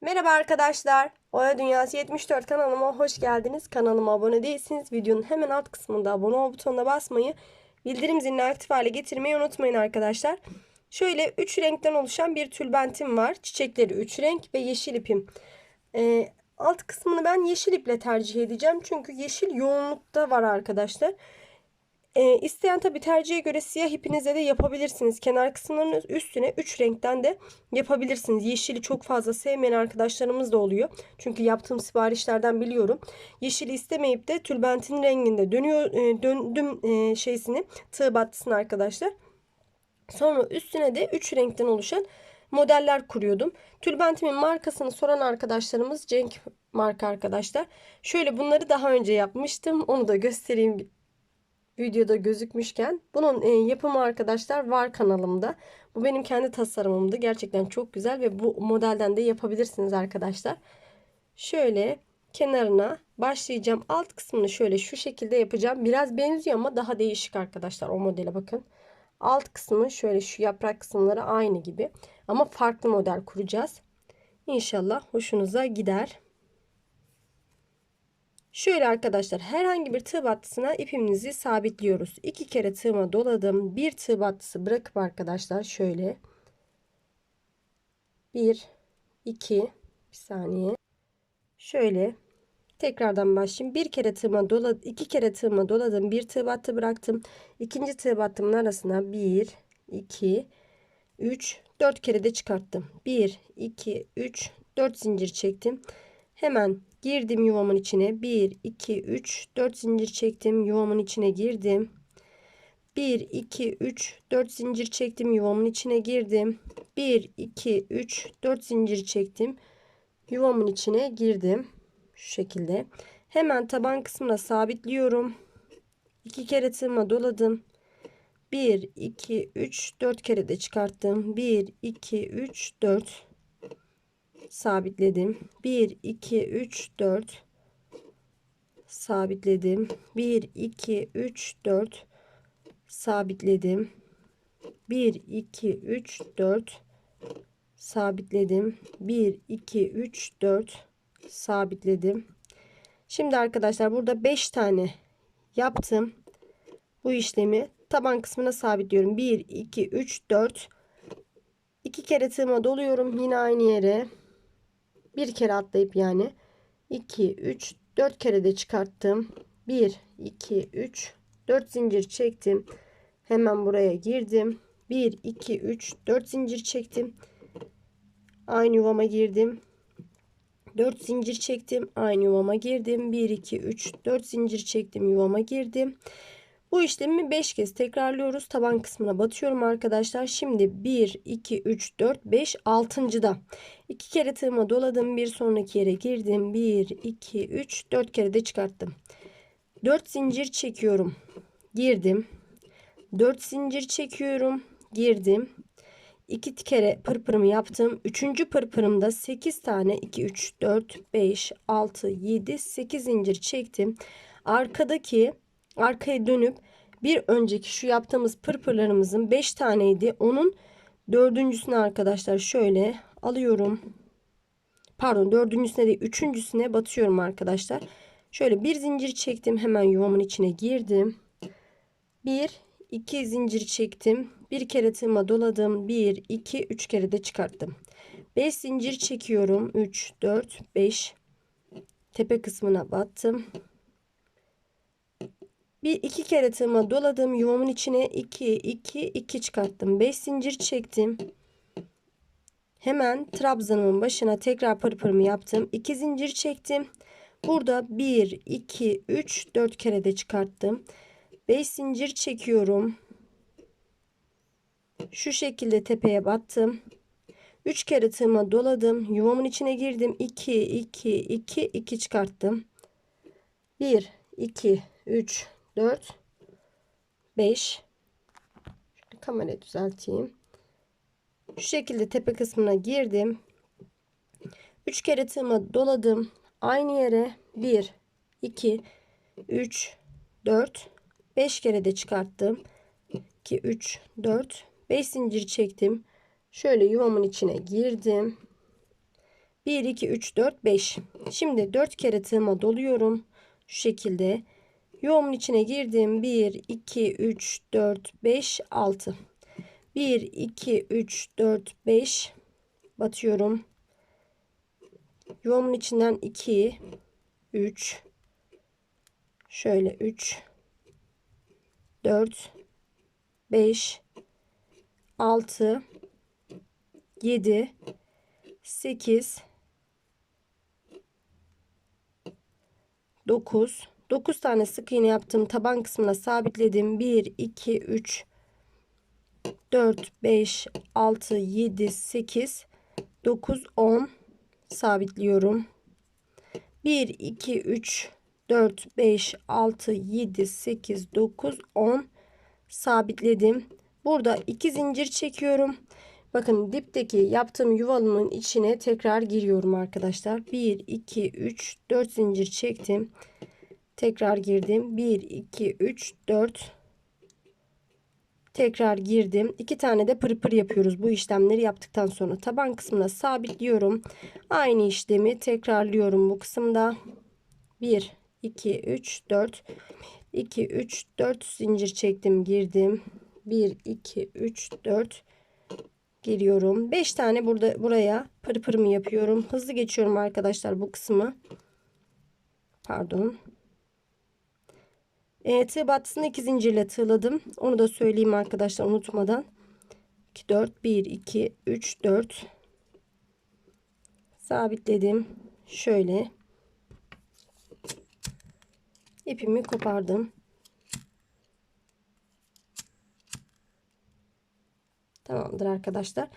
Merhaba arkadaşlar. Oya Dünyası 74 kanalıma hoş geldiniz. Kanalıma abone değilsiniz. Videonun hemen alt kısmında abone ol butonuna basmayı, bildirim zilini aktif hale getirmeyi unutmayın arkadaşlar. Şöyle 3 renkten oluşan bir tülbentim var. Çiçekleri 3 renk ve yeşil ipim. Ee, alt kısmını ben yeşil iple tercih edeceğim. Çünkü yeşil yoğunlukta var arkadaşlar. E, isteyen tabi tercihe göre siyah ipinize de yapabilirsiniz. Kenar kısımlarının üstüne 3 renkten de yapabilirsiniz. Yeşili çok fazla sevmeyen arkadaşlarımız da oluyor. Çünkü yaptığım siparişlerden biliyorum. Yeşili istemeyip de tülbentin renginde dönüyor e, döndüm e, şeysini tığ battısını arkadaşlar. Sonra üstüne de 3 renkten oluşan modeller kuruyordum. Tülbentimin markasını soran arkadaşlarımız Cenk marka arkadaşlar. Şöyle bunları daha önce yapmıştım. Onu da göstereyim videoda gözükmüşken bunun e, yapımı arkadaşlar var kanalımda. Bu benim kendi tasarımımdı. Gerçekten çok güzel ve bu modelden de yapabilirsiniz arkadaşlar. Şöyle kenarına başlayacağım. Alt kısmını şöyle şu şekilde yapacağım. Biraz benziyor ama daha değişik arkadaşlar o modele bakın. Alt kısmı şöyle şu yaprak kısımları aynı gibi ama farklı model kuracağız. İnşallah hoşunuza gider. Şöyle arkadaşlar herhangi bir tığ battısına ipimizi sabitliyoruz. İki kere tığıma doladım. Bir tığ battısı bırakıp arkadaşlar şöyle. Bir, iki, bir saniye. Şöyle tekrardan başlayayım. Bir kere tığıma doladım. iki kere tığıma doladım. Bir tığ battı bıraktım. İkinci tığ battımın arasına bir, iki, üç, dört kere de çıkarttım. Bir, iki, üç, dört zincir çektim. Hemen girdim yuvamın içine. 1 2 3 4 zincir çektim yuvamın içine girdim. 1 2 3 4 zincir çektim yuvamın içine girdim. 1 2 3 4 zincir çektim yuvamın içine girdim. Şu şekilde. Hemen taban kısmına sabitliyorum. 2 kere tığıma doladım. 1 2 3 4 kere de çıkarttım. 1 2 3 4 sabitledim. 1 2 3 4 sabitledim. 1 2 3 4 sabitledim. 1 2 3 4 sabitledim. 1 2 3 4 sabitledim. Şimdi arkadaşlar burada 5 tane yaptım. Bu işlemi taban kısmına sabitliyorum. 1 2 3 4 2 kere tığıma doluyorum yine aynı yere bir kere atlayıp yani 2 3 4 kere de çıkarttım. 1 2 3 4 zincir çektim. Hemen buraya girdim. 1 2 3 4 zincir çektim. Aynı yuvama girdim. 4 zincir çektim. Aynı yuvama girdim. 1 2 3 4 zincir çektim. Yuvama girdim bu işlemi 5 kez tekrarlıyoruz. Taban kısmına batıyorum arkadaşlar. Şimdi 1, 2, 3, 4, 5, 6. da 2 kere tığıma doladım. Bir sonraki yere girdim. 1, 2, 3, 4 kere de çıkarttım. 4 zincir çekiyorum. Girdim. 4 zincir çekiyorum. Girdim. 2 kere pırpırımı yaptım. 3. pırpırımda 8 tane 2, 3, 4, 5, 6, 7, 8 zincir çektim. Arkadaki arkaya dönüp bir önceki şu yaptığımız pırpırlarımızın 5 taneydi. Onun dördüncüsüne arkadaşlar şöyle alıyorum. Pardon dördüncüsüne değil üçüncüsüne batıyorum arkadaşlar. Şöyle bir zincir çektim. Hemen yuvamın içine girdim. Bir, iki zincir çektim. Bir kere tığıma doladım. Bir, iki, üç kere de çıkarttım. Beş zincir çekiyorum. Üç, dört, beş. Tepe kısmına battım. Bir iki kere tığıma doladım. Yuvamın içine 2 2 2 çıkarttım. 5 zincir çektim. Hemen trabzanımın başına tekrar pırpırımı yaptım. 2 zincir çektim. Burada 1 2 3 4 kere de çıkarttım. 5 zincir çekiyorum. Şu şekilde tepeye battım. 3 kere tığıma doladım. Yuvamın içine girdim. 2 2 2 2 çıkarttım. 1 2 3 4 5 Şöyle kamerayı düzelteyim. Şu şekilde tepe kısmına girdim. 3 kere tığıma doladım. Aynı yere 1 2 3 4 5 kere de çıkarttım. 2 3 4 5 zincir çektim. Şöyle yuvamın içine girdim. 1 2 3 4 5 şimdi 4 kere tığıma doluyorum şu şekilde yuvumun içine girdim. 1 2 3 4 5 6 1 2 3 4 5 batıyorum. Yuvamın içinden 2 3 şöyle 3 4 5 6 7 8 9 9 tane sık iğne yaptım. Taban kısmına sabitledim. 1 2 3 4 5 6 7 8 9 10 sabitliyorum. 1 2 3 4 5 6 7 8 9 10 sabitledim. Burada iki zincir çekiyorum. Bakın dipteki yaptığım yuvalımın içine tekrar giriyorum arkadaşlar. 1 2 3 4 zincir çektim tekrar girdim. 1 2 3 4 tekrar girdim. İki tane de pırpır yapıyoruz bu işlemleri yaptıktan sonra. Taban kısmına sabitliyorum. Aynı işlemi tekrarlıyorum bu kısımda. 1 2 3 4 2 3 4 zincir çektim girdim. 1 2 3 4 giriyorum. 5 tane burada buraya pırpırımı yapıyorum. Hızlı geçiyorum arkadaşlar bu kısmı. Pardon e, tığ battısını iki zincirle tığladım. Onu da söyleyeyim arkadaşlar unutmadan. 2 4 1 2 3 4 sabitledim. Şöyle ipimi kopardım. Tamamdır arkadaşlar.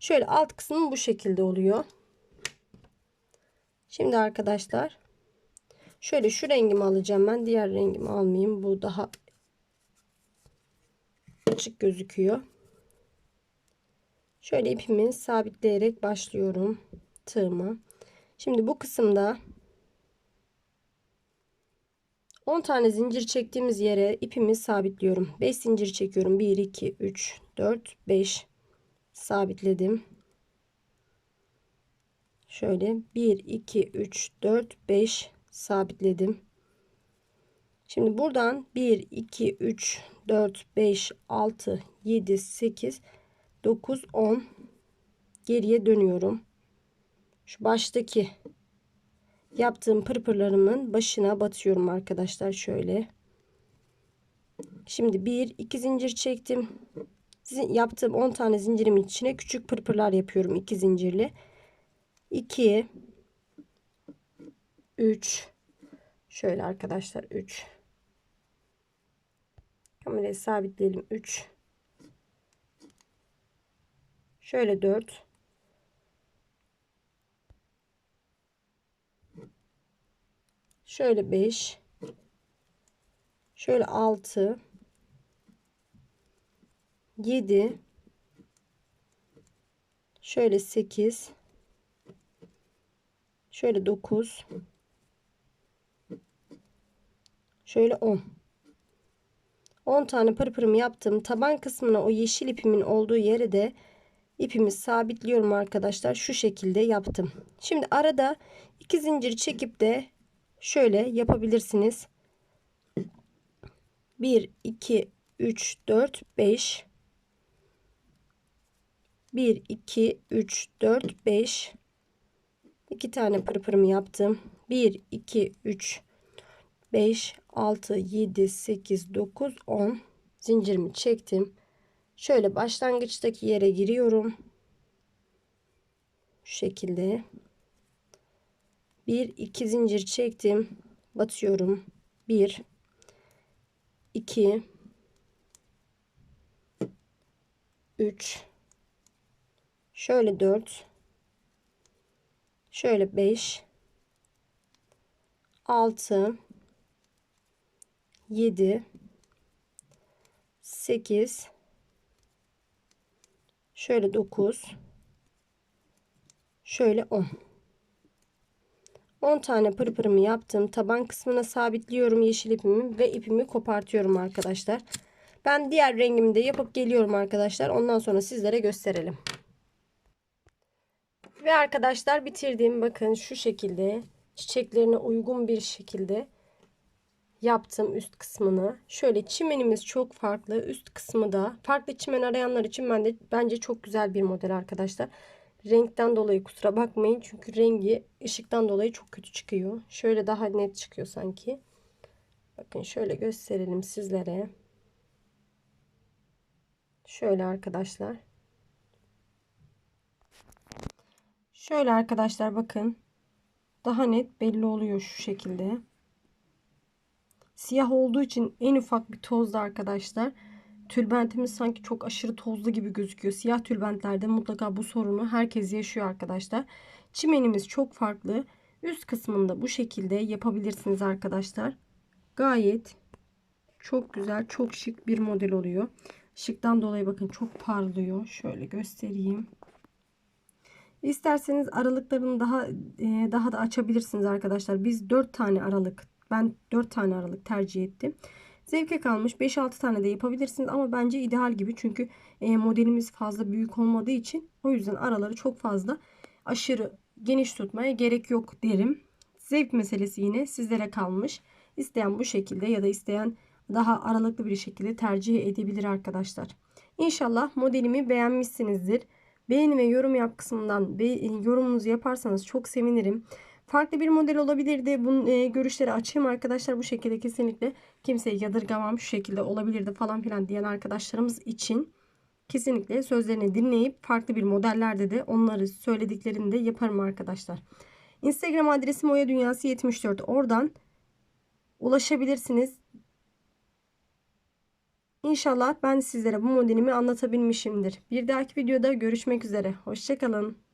Şöyle alt kısmı bu şekilde oluyor. Şimdi arkadaşlar Şöyle şu rengimi alacağım ben. Diğer rengimi almayayım. Bu daha açık gözüküyor. Şöyle ipimi sabitleyerek başlıyorum tığımı. Şimdi bu kısımda 10 tane zincir çektiğimiz yere ipimi sabitliyorum. 5 zincir çekiyorum. 1 2 3 4 5 sabitledim. Şöyle 1 2 3 4 5 sabitledim. Şimdi buradan 1, 2, 3, 4, 5, 6, 7, 8, 9, 10 geriye dönüyorum. Şu baştaki yaptığım pırpırlarımın başına batıyorum arkadaşlar şöyle. Şimdi 1, 2 zincir çektim. Yaptığım 10 tane zincirimin içine küçük pırpırlar yapıyorum 2 zincirli. 2 3 şöyle arkadaşlar 3 kamerayı sabitleyelim. 3 şöyle 4 şöyle 5 şöyle 6 7 şöyle 8 şöyle 9 Şöyle 10. 10 tane pırpırımı yaptım. Taban kısmına o yeşil ipimin olduğu yere de ipimi sabitliyorum arkadaşlar. Şu şekilde yaptım. Şimdi arada iki zincir çekip de şöyle yapabilirsiniz. 1 2 3 4 5 1 2 3 4 5 2 tane pırpırımı yaptım. 1 2 3 5 6 7 8 9 10 zincirimi çektim. Şöyle başlangıçtaki yere giriyorum. Şu şekilde. Bir iki zincir çektim. Batıyorum. 1 2 3 şöyle 4 şöyle 5 6 7 8 şöyle 9 şöyle 10 10 tane pırpırımı yaptım. Taban kısmına sabitliyorum yeşil ipimi ve ipimi kopartıyorum arkadaşlar. Ben diğer rengimi de yapıp geliyorum arkadaşlar. Ondan sonra sizlere gösterelim. Ve arkadaşlar bitirdiğim bakın şu şekilde çiçeklerine uygun bir şekilde yaptım üst kısmını. Şöyle çimenimiz çok farklı. Üst kısmı da farklı çimen arayanlar için ben de bence çok güzel bir model arkadaşlar. Renkten dolayı kusura bakmayın. Çünkü rengi ışıktan dolayı çok kötü çıkıyor. Şöyle daha net çıkıyor sanki. Bakın şöyle gösterelim sizlere. Şöyle arkadaşlar. Şöyle arkadaşlar bakın. Daha net belli oluyor şu şekilde. Siyah olduğu için en ufak bir tozda arkadaşlar. Tülbentimiz sanki çok aşırı tozlu gibi gözüküyor. Siyah tülbentlerde mutlaka bu sorunu herkes yaşıyor arkadaşlar. Çimenimiz çok farklı. Üst kısmında bu şekilde yapabilirsiniz arkadaşlar. Gayet çok güzel, çok şık bir model oluyor. Şıktan dolayı bakın çok parlıyor. Şöyle göstereyim. İsterseniz aralıklarını daha e, daha da açabilirsiniz arkadaşlar. Biz 4 tane aralık ben 4 tane aralık tercih ettim. Zevke kalmış 5-6 tane de yapabilirsiniz ama bence ideal gibi çünkü e, modelimiz fazla büyük olmadığı için o yüzden araları çok fazla aşırı geniş tutmaya gerek yok derim. Zevk meselesi yine sizlere kalmış. İsteyen bu şekilde ya da isteyen daha aralıklı bir şekilde tercih edebilir arkadaşlar. İnşallah modelimi beğenmişsinizdir. Beğeni ve yorum yap kısmından yorumunuzu yaparsanız çok sevinirim. Farklı bir model olabilirdi. Bunun e, görüşleri açayım arkadaşlar. Bu şekilde kesinlikle kimseyi yadırgamam. Şu şekilde olabilirdi falan filan diyen arkadaşlarımız için kesinlikle sözlerini dinleyip farklı bir modellerde de onları söylediklerini de yaparım arkadaşlar. Instagram adresim Oya Dünyası 74. Oradan ulaşabilirsiniz. İnşallah ben sizlere bu modelimi anlatabilmişimdir. Bir dahaki videoda görüşmek üzere. Hoşçakalın.